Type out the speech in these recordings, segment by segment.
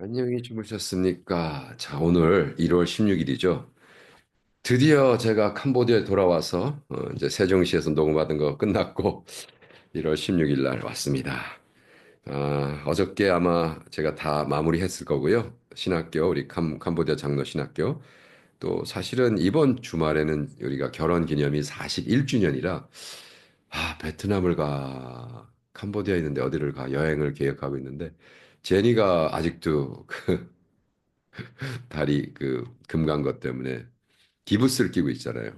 안녕히 주무셨습니까? 자, 오늘 1월 16일이죠. 드디어 제가 캄보디아에 돌아와서 어, 이제 세종시에서 녹음하던 거 끝났고 1월 16일 날 왔습니다. 아, 어저께 아마 제가 다 마무리했을 거고요. 신학교, 우리 캄, 캄보디아 장로 신학교. 또 사실은 이번 주말에는 우리가 결혼 기념이 41주년이라 아, 베트남을 가, 캄보디아에 있는데 어디를 가 여행을 계획하고 있는데 제니가 아직도 그 다리 그 금간 것 때문에 기부스를 끼고 있잖아요.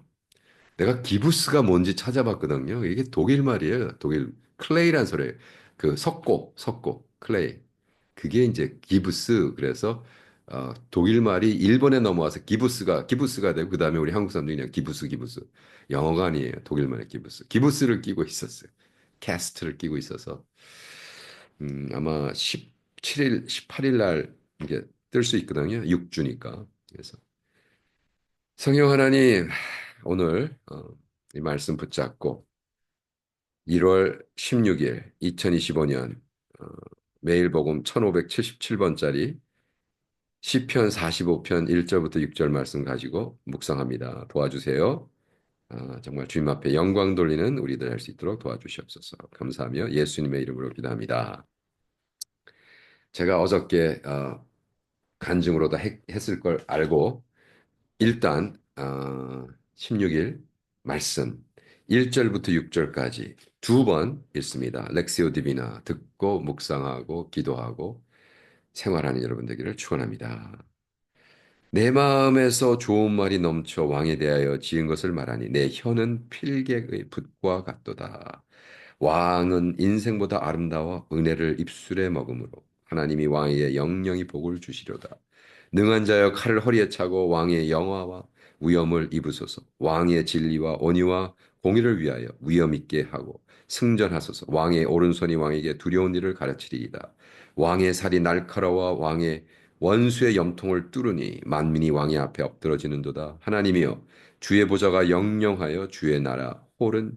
내가 기부스가 뭔지 찾아봤거든요. 이게 독일 말이에요. 독일 클레이란 소리예요. 그 석고, 석고, 클레이. 그게 이제 기부스. 그래서 어, 독일 말이 일본에 넘어와서 기부스가 기부스가 되고 그다음에 우리 한국 사람들이 그냥 기부스 기부스. 영어가 아니에요. 독일 말의 기부스. 기부스를 끼고 있었어요. 캐스트를 끼고 있어서 음, 아마 17일, 18일 날 이게 뜰 수 있거든요. 6주니까. 그래서 성령 하나님, 오늘 어, 이 말씀 붙잡고 1월 16일 2025년 어, 매일 복음 1577번짜리 시편 45편 1절부터 6절 말씀 가지고 묵상합니다. 도와주세요. 아, 정말 주님 앞에 영광 돌리는 우리들 할 수 있도록 도와주시옵소서. 감사하며 예수님의 이름으로 기도합니다. 제가 어저께 어, 간증으로 다 했, 했을 걸 알고 일단 어, 16일 말씀 1절부터 6절까지 두 번 읽습니다. 렉시오 디비나 듣고 묵상하고 기도하고 생활하는 여러분 되기를 축원합니다. 내 마음에서 좋은 말이 넘쳐 왕에 대하여 지은 것을 말하니 내 혀는 필객의 붓과 같도다. 왕은 인생보다 아름다워 은혜를 입술에 머금으로 하나님이 왕에게 영영이 복을 주시려다. 능한 자여 칼을 허리에 차고 왕의 영화와 위엄을 입으소서. 왕의 진리와 온유와 공의를 위하여 위엄 있게 하고 승전하소서. 왕의 오른손이 왕에게 두려운 일을 가르치리이다. 왕의 살이 날카로워 왕의 원수의 염통을 뚫으니 만민이 왕의 앞에 엎드러지는도다. 하나님이여 주의 보좌가 영영하여 주의 나라 홀은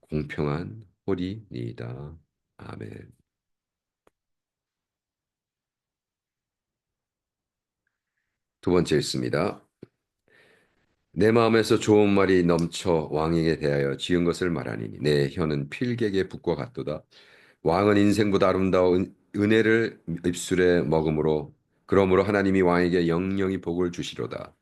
공평한 홀이니이다. 아멘. 두 번째 있습니다. 내 마음에서 좋은 말이 넘쳐 왕에게 대하여 지은 것을 말하니 내 혀는 필객의 붓과 같도다. 왕은 인생보다 아름다워 은, 은혜를 입술에 먹음으로 그러므로 하나님이 왕에게 영영이 복을 주시로다.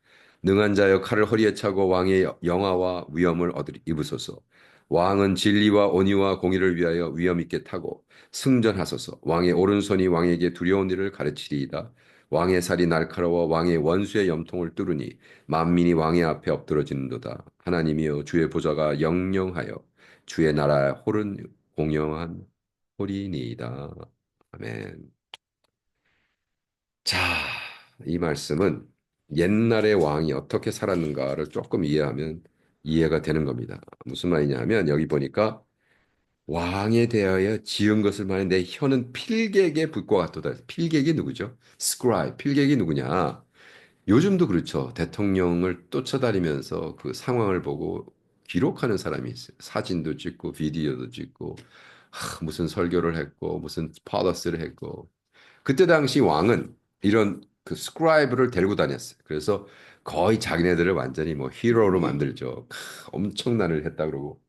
능한 자여 칼을 허리에 차고 왕의 영화와 위엄을 입으소서. 왕은 진리와 온유와 공의를 위하여 위엄 있게 타고 승전하소서. 왕의 오른손이 왕에게 두려운 일을 가르치리이다. 왕의 살이 날카로워 왕의 원수의 염통을 뚫으니 만민이 왕의 앞에 엎드러지는도다. 하나님이여 주의 보좌가 영영하여 주의 나라의 홀은 공영한 홀이니이다. 아멘. 자, 이 말씀은 옛날의 왕이 어떻게 살았는가를 조금 이해하면 이해가 되는 겁니다. 무슨 말이냐면 여기 보니까 왕에 대하여 지은 것을 말해 내 혀는 필객의 붓과 같도다. 필객이 누구죠? 스크라이. 필객이 누구냐? 요즘도 그렇죠. 대통령을 쫓아다니면서 그 상황을 보고 기록하는 사람이 있어요. 사진도 찍고 비디오도 찍고 하, 무슨 설교를 했고 무슨 파더스를 했고 그때 당시 왕은 이런 그 스크라이브를 데리고 다녔어요. 그래서 거의 자기네들을 완전히 뭐 히로로 만들죠. 크, 엄청난 일을 했다 그러고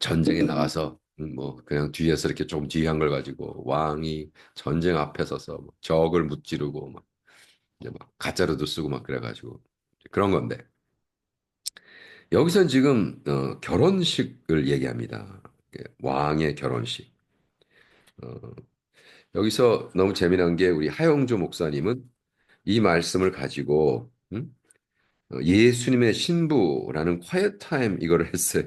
전쟁에 나가서 음, 뭐 그냥 뒤에서 이렇게 좀 뒤한 걸 가지고 왕이 전쟁 앞에 서서 뭐 적을 무찌르고 막 이제 막 가짜로도 쓰고 막 그래가지고 그런 건데 여기선 지금 어, 결혼식을 얘기합니다. 왕의 결혼식. 어, 여기서 너무 재미난 게 우리 하영주 목사님은 이 말씀을 가지고 음? 어, 예수님의 신부라는 time 이거를 했어요.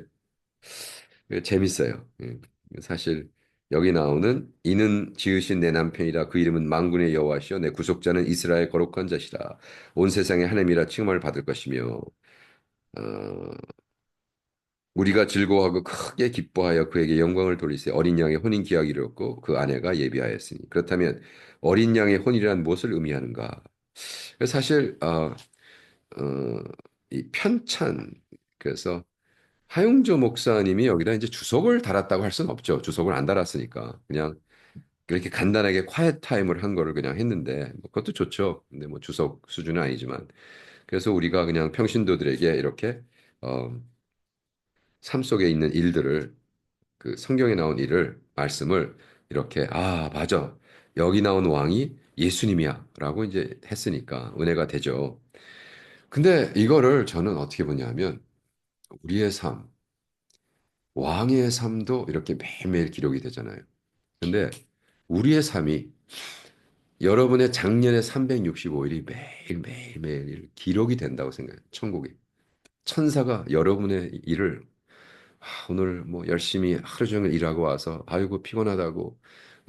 재밌어요. 예. 사실 여기 나오는 이는 지으신 내 남편이라 그 이름은 만군의 여호와시요 내 구속자는 이스라엘 거룩한 자시라 온 세상에 하나님이라 칭함을 받을 것이며 어, 우리가 즐거워하고 크게 기뻐하여 그에게 영광을 돌리세 어린 양의 혼인 기약이 이르렀고 그 아내가 예비하였으니 그렇다면 어린 양의 혼이란 무엇을 의미하는가? 사실 어, 어, 이 편찬 그래서 하용조 목사님이 여기다 이제 주석을 달았다고 할 수는 없죠. 주석을 안 달았으니까 그냥 그렇게 간단하게 콰이트 타임을 한 거를 그냥 했는데 뭐 그것도 좋죠. 근데 뭐 주석 수준은 아니지만 그래서 우리가 그냥 평신도들에게 이렇게 어, 삶 속에 있는 일들을 그 성경에 나온 일을 말씀을 이렇게 아 맞아 여기 나온 왕이 예수님이야라고 이제 했으니까 은혜가 되죠. 근데 이거를 저는 어떻게 보냐면 우리의 삶, 왕의 삶도 이렇게 매일매일 기록이 되잖아요. 근데 우리의 삶이 여러분의 작년의 365일이 매일매일 매일 기록이 된다고 생각해요. 천국에. 천사가 여러분의 일을 아, 오늘 뭐 열심히 하루 종일 일하고 와서 아이고 피곤하다고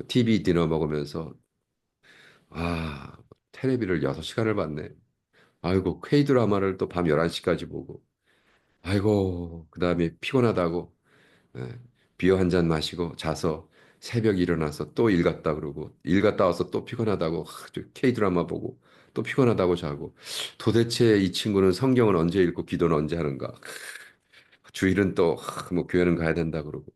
TV 디너 먹으면서 아 테레비를 6시간을 봤네. 아이고 K 드라마를 또 밤 11시까지 보고 아이고 그다음에 피곤하다고 예, 비어 한 잔 마시고 자서 새벽 일어나서 또 일 갔다 그러고 일 갔다 와서 또 피곤하다고 K 드라마 보고 또 피곤하다고 자고 도대체 이 친구는 성경을 언제 읽고 기도는 언제 하는가? 주일은 또 뭐 교회는 가야 된다 그러고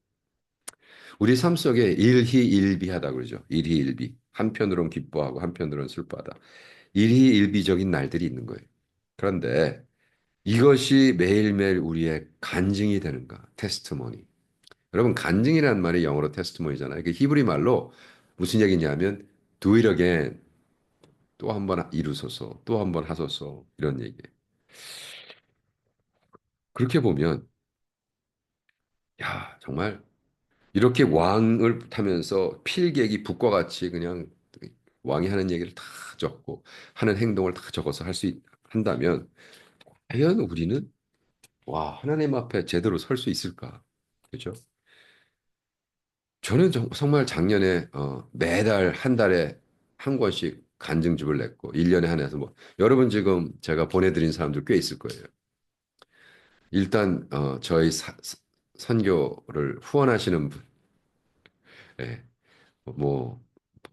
우리 삶 속에 일희일비하다 그러죠. 일희일비. 한편으로는 기뻐하고 한편으로는 슬퍼하다. 일희일비적인 날들이 있는 거예요. 그런데 이것이 매일매일 우리의 간증이 되는가? 테스트모니. 여러분 간증이라는 말이 영어로 테스트모니잖아요. 그 히브리 말로 무슨 얘기냐면 do it again. 또 한 번 이루소서. 또 한 번 하소서. 이런 얘기예요. 그렇게 보면 야, 정말 이렇게 왕을 타면서 필객이 북과 같이 그냥 왕이 하는 얘기를 다 적고 하는 행동을 다 적어서 할 수 한다면 과연 우리는 와 하나님 앞에 제대로 설 수 있을까? 그죠? 저는 정, 말 작년에 어, 매달 한 달에 한 권씩 간증집을 냈고 1년에 한 해서 뭐 여러분 지금 제가 보내드린 사람들 꽤 있을 거예요. 일단 어, 저희 사, 선교를 후원하시는 분, 예, 뭐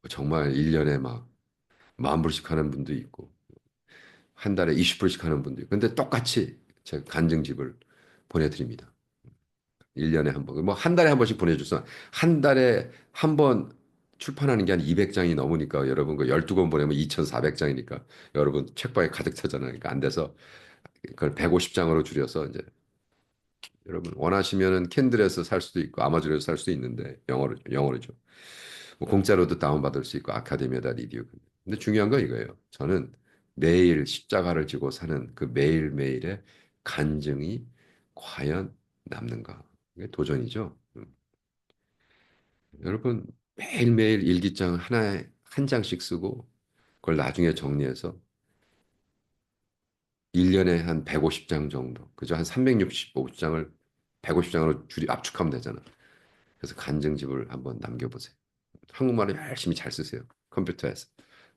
정말 1년에 막 만 불씩 하는 분도 있고 한 달에 20불씩 하는 있고 근데 똑같이 제가 간증집을 보내드립니다. 1년에 한 번. 뭐 한 달에 한 번씩 보내줘서 한 달에 한 번 출판하는 게 한 200장이 넘으니까 여러분 그 12권 보내면 2,400장이니까 여러분 책방에 가득 차잖아요. 그러니까 안 돼서 그걸 150장으로 줄여서 이제 여러분 원하시면은 캔들에서 살 수도 있고 아마존에서 살 수도 있는데 영어로 영어로죠. 뭐 공짜로도 다운받을 수 있고 아카데미아다 리디오. 근데 중요한 건 이거예요. 저는 매일 십자가를 지고 사는 그 매일매일의 간증이 과연 남는가? 이게 도전이죠. 음. 여러분 매일매일 일기장 하나에 한 장씩 쓰고 그걸 나중에 정리해서 1년에 한 150장 정도. 그죠? 한 365장을 150장으로 줄이 압축하면 되잖아. 그래서 간증집을 한번 남겨 보세요. 한국말을 열심히 잘 쓰세요. 컴퓨터에서.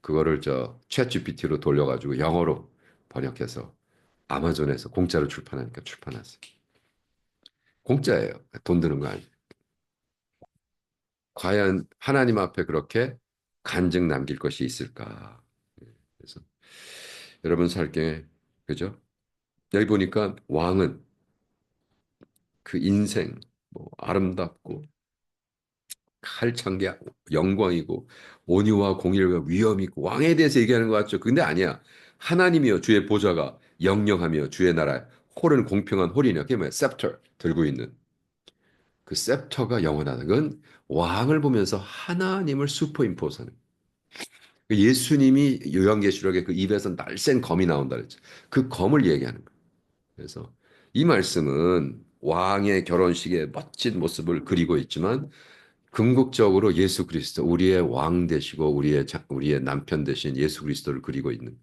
그거를 저 챗 GPT로 돌려가지고 영어로 번역해서 아마존에서 공짜로 출판하니까 출판하세요. 공짜예요. 돈 드는 거 아니에요. 과연 하나님 앞에 그렇게 간증 남길 것이 있을까? 그래서 여러분 살게 그죠? 여기 보니까 왕은 그 인생 뭐 아름답고 칼찬 게 영광이고 온유와 공의와 위엄이 있고 왕에 대해서 얘기하는 것 같죠. 근데 아니야. 하나님이여 주의 보좌가 영영하며 주의 나라 홀은 공평한 홀이냐. 그게 뭐야? 셉터 들고 있는 그 셉터가 영원하다. 그건 왕을 보면서 하나님을 슈퍼임포스하는 그 예수님이 요한계시록에 그 입에서 날쌘 검이 나온다 그랬죠. 그 검을 얘기하는 거예요. 그래서 이 말씀은 왕의 결혼식의 멋진 모습을 그리고 있지만 궁극적으로 예수 그리스도 우리의 왕 되시고 우리의 우리의 남편 되신 예수 그리스도를 그리고 있는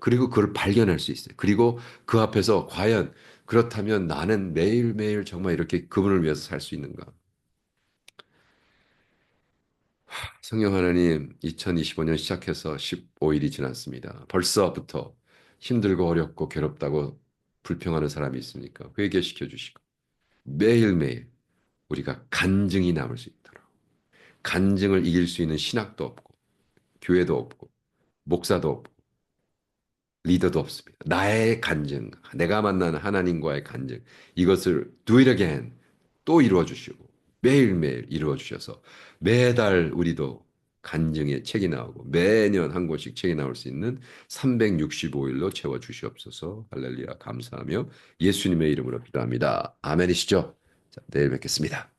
그리고 그걸 발견할 수 있어요. 그리고 그 앞에서 과연 그렇다면 나는 매일매일 정말 이렇게 그분을 위해서 살 수 있는가? 성령 하나님, 2025년 시작해서 15일이 지났습니다. 벌써부터 힘들고 어렵고 괴롭다고 불평하는 사람이 있습니까? 회개시켜 주시고 매일매일 우리가 간증이 남을 수 있도록 간증을 이길 수 있는 신학도 없고 교회도 없고 목사도 없고 리더도 없습니다. 나의 간증, 내가 만난 하나님과의 간증 이것을 do it again 또 이루어 주시고 매일매일 이루어 주셔서 매달 우리도 간증의 책이 나오고 매년 한 권씩 책이 나올 수 있는 365일로 채워 주시옵소서. 할렐루야 감사하며 예수님의 이름으로 기도합니다. 아멘이시죠? 자, 내일 뵙겠습니다.